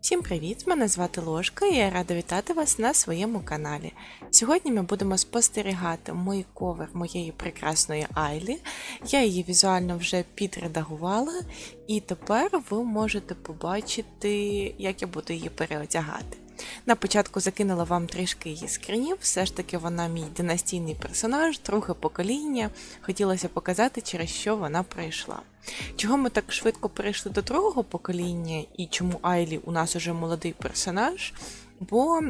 Всім привіт! Мене звати Ложка і я рада вітати вас на своєму каналі. Сьогодні ми будемо спостерігати мій ковер моєї прекрасної Айлі. Я її візуально вже підредагувала, і тепер ви можете побачити, як я буду її переодягати. На початку закинула вам трішки її скринів, все ж таки вона мій династійний персонаж, друге покоління. Хотілося показати, через що вона пройшла. Чого ми так швидко перейшли до другого покоління, і чому Айлі у нас уже молодий персонаж? Бо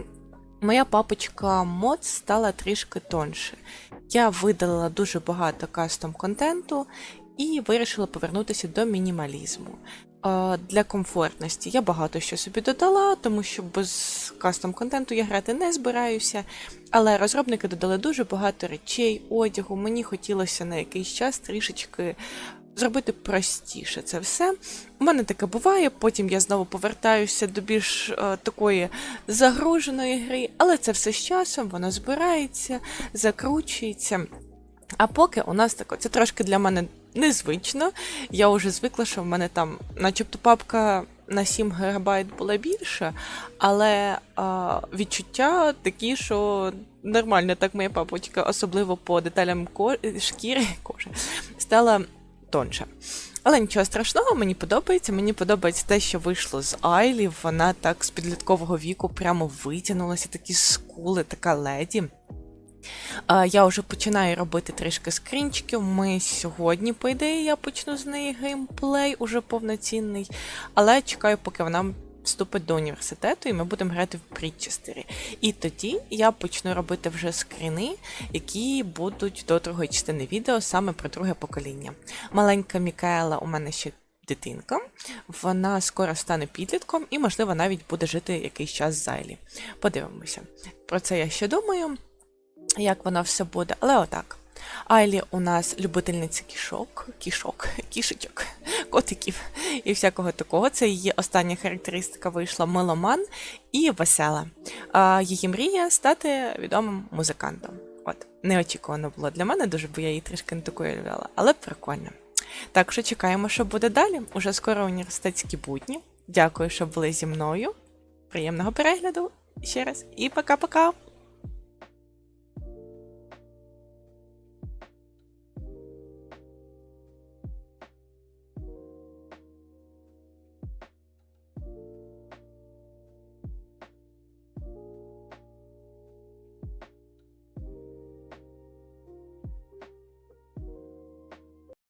моя папочка мод стала трішки тонше. Я видалила дуже багато кастом контенту і вирішила повернутися до мінімалізму. Для комфортності я багато що собі додала, тому що без кастом контенту я грати не збираюся. Але розробники додали дуже багато речей, одягу. Мені хотілося на якийсь час трішечки зробити простіше це все. У мене таке буває, потім я знову повертаюся до більш е, такої загруженої гри, але це все з часом, воно збирається, закручується. А поки у нас таке, це трошки для мене незвично. Я вже звикла, що в мене там, начебто, папка на 7 ГБ була більша, але а, відчуття такі, що нормально так моя папочка, особливо по деталям ко... шкіри кожи, стала тонша. Але нічого страшного, мені подобається. Мені подобається те, що вийшло з Айлі. Вона так з підліткового віку прямо витягнулася, такі скули, така леді. Я вже починаю робити трішки скрінчиків. Ми сьогодні, по ідеї, я почну з неї геймплей уже повноцінний. Але чекаю, поки вона вступить до університету, і ми будемо грати в Брідчестері. І тоді я почну робити вже скріни, які будуть до другої частини відео саме про друге покоління. Маленька Мікаела у мене ще дитинка, вона скоро стане підлітком і, можливо, навіть буде жити якийсь час в зайлі. Подивимося. Про це я ще думаю, як воно все буде, але отак. Айлі у нас любительниця кішок, кішок, кішечок, котиків і всякого такого. Це її остання характеристика вийшла меломан і весела. Її мрія стати відомим музикантом. От, неочікувано було для мене дуже, бо я її трішки не такою любила, але прикольно. Так що чекаємо, що буде далі. Уже скоро університетські будні. Дякую, що були зі мною. Приємного перегляду ще раз і пока-пока!